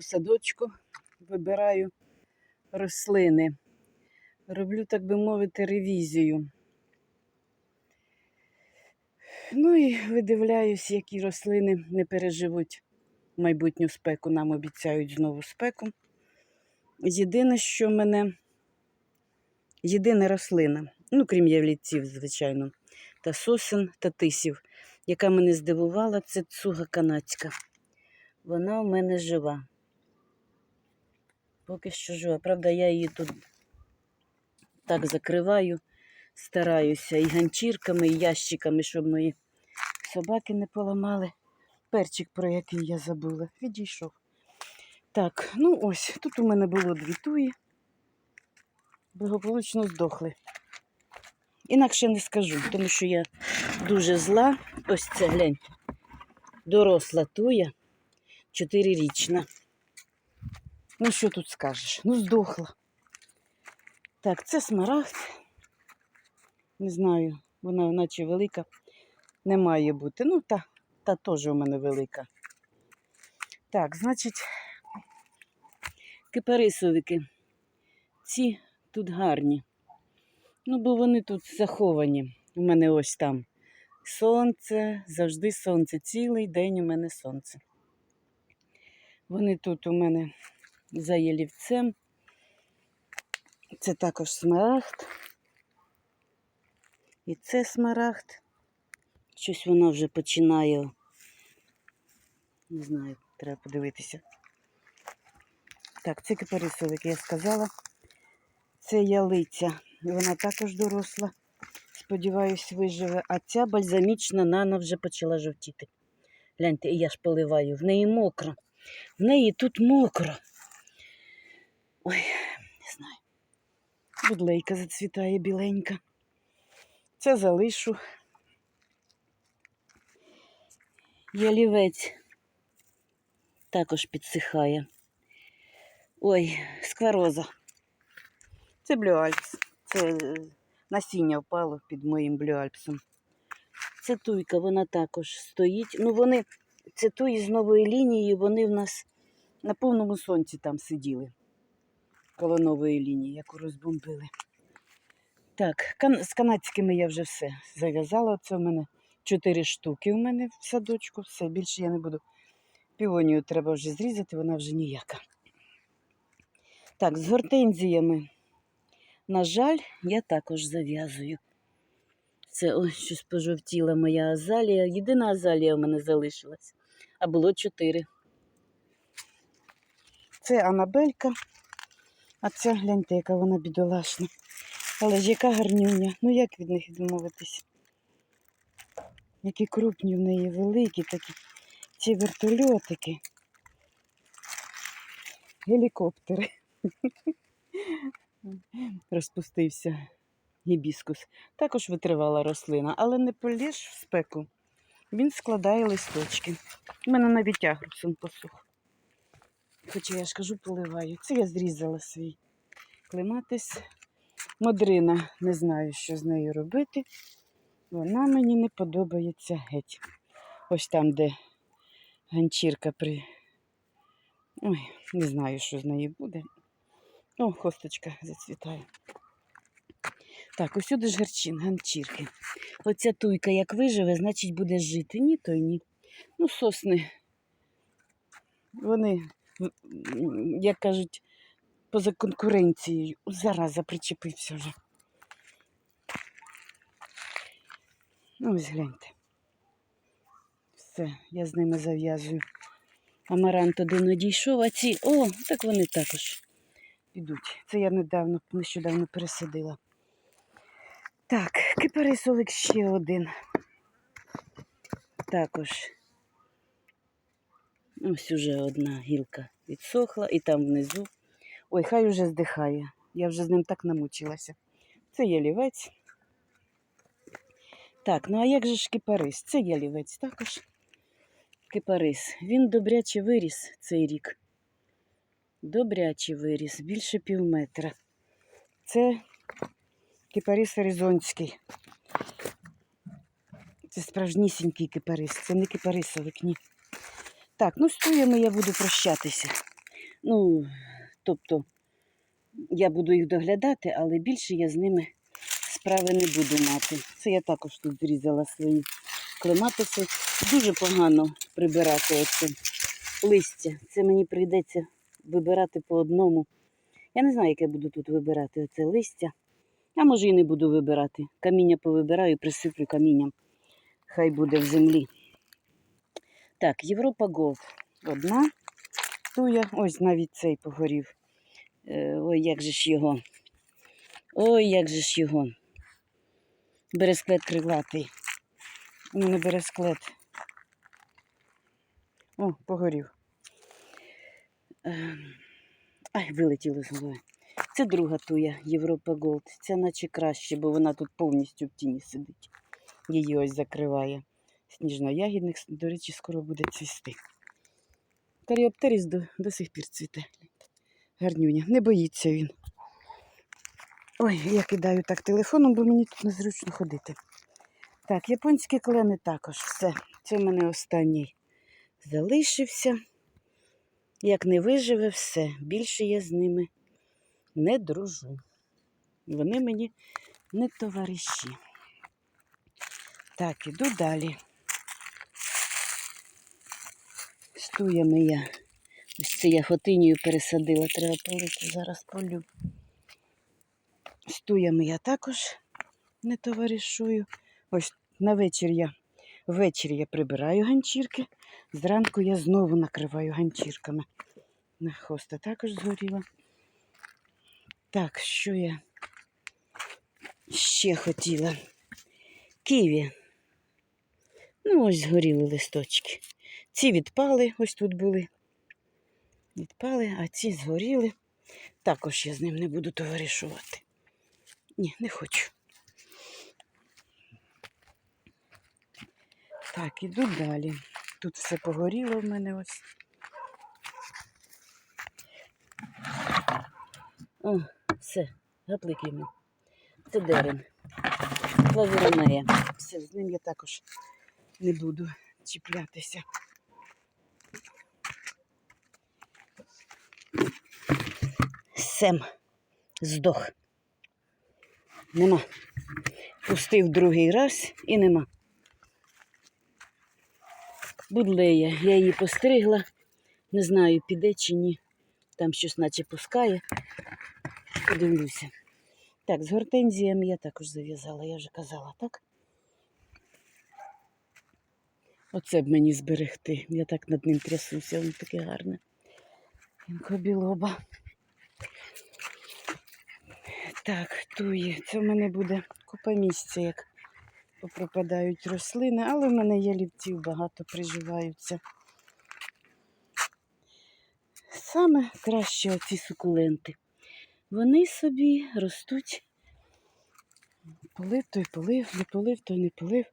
по садочку, вибираю рослини. Роблю, так би мовити, ревізію. Ну і видивляюсь, які рослини не переживуть майбутню спеку. Нам обіцяють знову спеку. Єдине, що мене єдина рослина, ну крім явліців, звичайно, та сосен та тисів, яка мене здивувала, це цуга канадська. Вона в мене жива. Поки що жива. Правда, я її тут так закриваю, стараюся і ганчірками, і ящиками, щоб мої собаки не поламали. Перчик, про який я забула, відійшов. Так, ну ось, тут у мене було дві туї. Благополучно здохли. Інакше не скажу, тому що я дуже зла. Ось це глянь. Доросла туя, чотирирічна. Ну, що тут скажеш? Ну, здохла. Так, це смарагд. Не знаю, вона наче велика. Не має бути. Ну, та, та теж у мене велика. Так, значить, кипарисовики. Ці тут гарні. Ну, бо вони тут заховані. У мене ось там сонце, завжди сонце. Цілий день у мене сонце. Вони тут у мене за ялівцем. Це також смарагд. І це смарагд. Щось воно вже починає. Не знаю, треба подивитися. Так, це кипарисовик, я сказала. Це ялиця. Вона також доросла. Сподіваюсь, виживе. А ця бальзамічна нано вже почала жовтіти. Гляньте, і я ж поливаю. В неї мокро. В неї тут мокро. Ой, не знаю. Будлейка зацвітає біленька. Це залишу. Ялівець також підсихає. Ой, сквароза. Це блюальпс. Це е, насіння впало під моїм блюальпсом. Це туйка, вона також стоїть. Ну, вони, це туї з нової лінії, вони в нас на повному сонці там сиділи. Коло нової лінії, яку розбомбили. Так, кан- з канадськими я вже все зав'язала. Це у мене чотири штуки у мене в садочку. Все, більше я не буду. Півонію треба вже зрізати, вона вже ніяка. Так, з гортензіями. На жаль, я також зав'язую. Це ось щось пожовтіла моя азалія. Єдина азалія у мене залишилась, а було чотири. Це Анабелька, а це гляньте, яка вона бідолашна. Але ж яка гарнюня. Ну як від них відмовитись? Які крупні в неї великі такі. Ці вертольотики. Гелікоптери. Розпустився гібіскус. Також витривала рослина, але не поліж в спеку. Він складає листочки. У мене навіть агрусом посух. Хоча я ж кажу, поливаю. Це я зрізала свій клематис. Модрина, не знаю, що з нею робити. Вона мені не подобається геть. Ось там, де ганчірка при. Ой, не знаю, що з нею буде. О, хосточка зацвітає. Так, усюди ж гарчин, ганчірки. Оця туйка як виживе, значить буде жити. Ні, то й ні. Ну, сосни. Вони, як кажуть, поза конкуренцією. Зараза причепився вже. Ну, ось гляньте. Все, я з ними зав'язую. Амарант один одійшов, а ці. О, так вони також підуть. Це я недавно, нещодавно пересадила. Так, кипарисовик ще один. Також. Ось уже одна гілка відсохла і там внизу. Ой, хай уже здихає. Я вже з ним так намучилася. Це ялівець. Так, ну а як же ж кипарис? Це ялівець також. Кипарис. Він добряче виріс цей рік. Добряче виріс, більше пів метра. Це кипарис аризонський. Це справжнісінький кипарис. Це не кипарисовик, ні. Так, ну з туями я буду прощатися. Ну, тобто, я буду їх доглядати, але більше я з ними справи не буду мати. Це я також тут зрізала свої клематиси. Дуже погано прибирати оце листя. Це мені прийдеться вибирати по одному. Я не знаю, яке буду тут вибирати оце листя. А може і не буду вибирати. Каміння повибираю, присиплю камінням. Хай буде в землі. Так, Європа Голд. Одна туя. Ось навіть цей погорів. Е, ой, як же ж його. Ой, як же ж його. Бересклет крилатий. Ну, не бересклет. О, погорів. Ем, Ай, вилетіло з голови. Це друга туя Європа Голд. Ця наче краще, бо вона тут повністю в тіні сидить. Її ось закриває. Сніжно-ягідник, до речі, скоро буде цвісти. Каріоптеріс до, до сих пір цвіте. Гарнюня. Не боїться він. Ой, я кидаю так телефоном, бо мені тут незручно ходити. Так, японські клени також. Все. Це в мене останній залишився. Як не виживе, все. Більше я з ними не дружу. Вони мені не товариші. Так, іду далі. З туями я. Ось це я фотинію пересадила, треба полити, зараз полю. З туями я також не товаришую. Ось на вечір я ввечері я прибираю ганчірки, зранку я знову накриваю ганчірками. На хоста також згоріла. Так, що я ще хотіла? Ківі. Ну, ось згоріли листочки. Ці відпали, ось тут були. Відпали, а ці згоріли. Також я з ним не буду товаришувати. Ні, не хочу. Так, іду далі. Тут все погоріло в мене ось. О, все, гаплик йому. Це дерен. Лавіронея. Все, з ним я також не буду чіплятися. Сем здох. Нема. Пустив другий раз і нема. Будлея. Я її постригла. Не знаю, піде чи ні. Там щось наче пускає. Подивлюся. Так, з гортензіями я також зав'язала, я вже казала, так? Оце б мені зберегти. Я так над ним трясуся, воно таке гарне. Білоба. Так, туї. Це в мене буде купа місця, як попропадають рослини, але в мене ялівців багато приживаються. Саме краще оці сукуленти. Вони собі ростуть. Полив той полив, не полив, той не полив.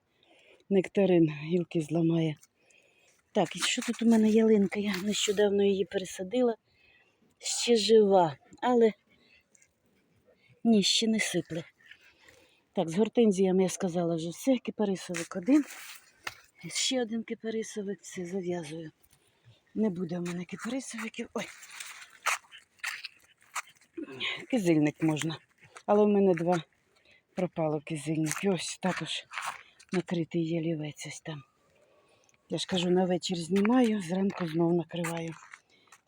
Нектарин гілки зламає. Так, і що тут у мене ялинка? Я нещодавно її пересадила. Ще жива, але ні, ще не сипле. Так, з гортензіями я сказала вже все. Кипарисовик один. Ще один кипарисовик, все зав'язую. Не буде в мене кипарисовиків. Ой. Кизильник можна. Але в мене два пропало кизильники. Ось також накритий ялівець ось там. Я ж кажу, на вечір знімаю, зранку знову накриваю.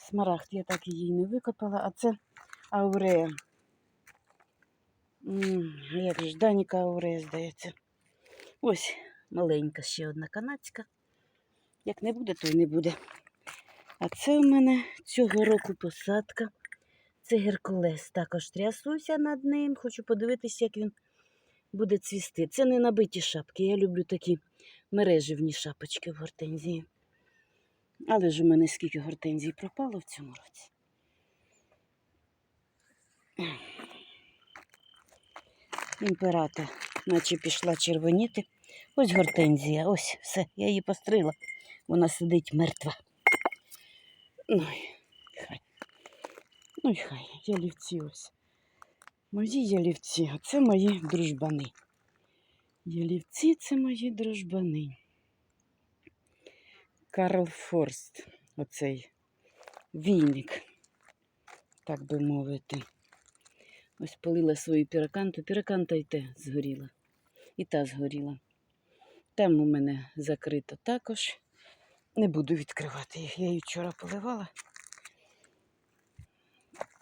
Смарагд я так її не викопала, а це аурея. Як ж Даніка аурея, здається. Ось маленька ще одна канадська. Як не буде, то й не буде. А це у мене цього року посадка. Це Геркулес. Також трясуся над ним. Хочу подивитися, як він буде цвісти. Це не набиті шапки. Я люблю такі мереживні шапочки в гортензії. Але ж у мене скільки гортензій пропало в цьому році. Імператор, наче пішла червоніти. Ось гортензія, ось все, я її пострила. Вона сидить мертва. Ну, хай. Ну хай, ялівці ось. Мої ялівці, а це мої дружбани. Ялівці це мої дружбани. Карл Форст, оцей війник. так би мовити. Ось полила свою піраканту. Піраканта і те згоріла. І та згоріла. Там у мене закрито також. Не буду відкривати їх. Я її вчора поливала.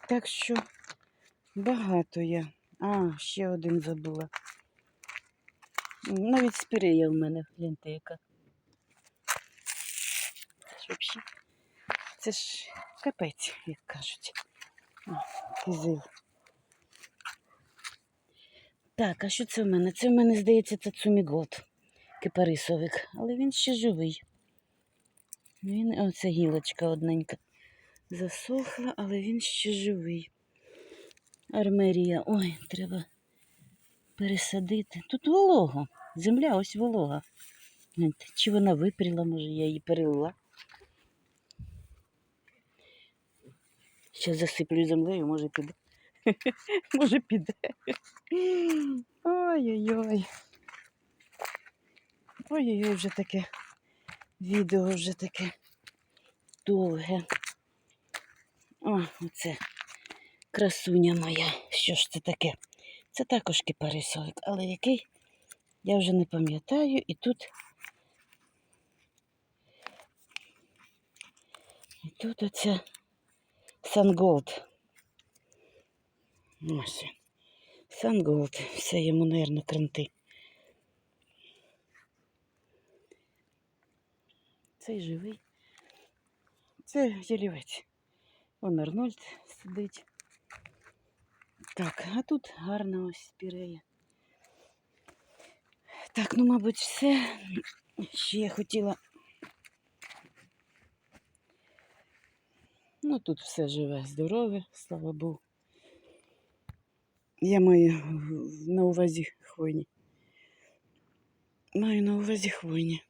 Так що багато я. А, ще один забула. Навіть спірея в мене, гляньте, яка. Взагалі. Це ж капець, як кажуть. О. Так, а що це в мене? Це в мене, здається, це цумігот, кипарисовик, але він ще живий. Він, оце гілочка одненька. Засохла, але він ще живий. Армерія. Ой, треба пересадити. Тут волого. Земля ось волога. Чи вона випріла, може, я її перелила. Ще засиплю землею, може піде. Може піде. Ой-ой-ой. Ой-ой-ой, вже таке відео вже таке довге. О, оце красуня моя. Що ж це таке? Це також кипарисовик, але який я вже не пам'ятаю. І тут. І тут оця Санголд. Ось. Санголд. Все йому, мабуть, кранти. Цей живий. Це ялівець. Вон Арнольд сидить. Так, а тут гарна ось спірея. Так, ну, мабуть, все. Ще я хотіла. Ну, тут все живе, здорове, слава Богу. Я маю на увазі хвойні. Маю на увазі хвойні.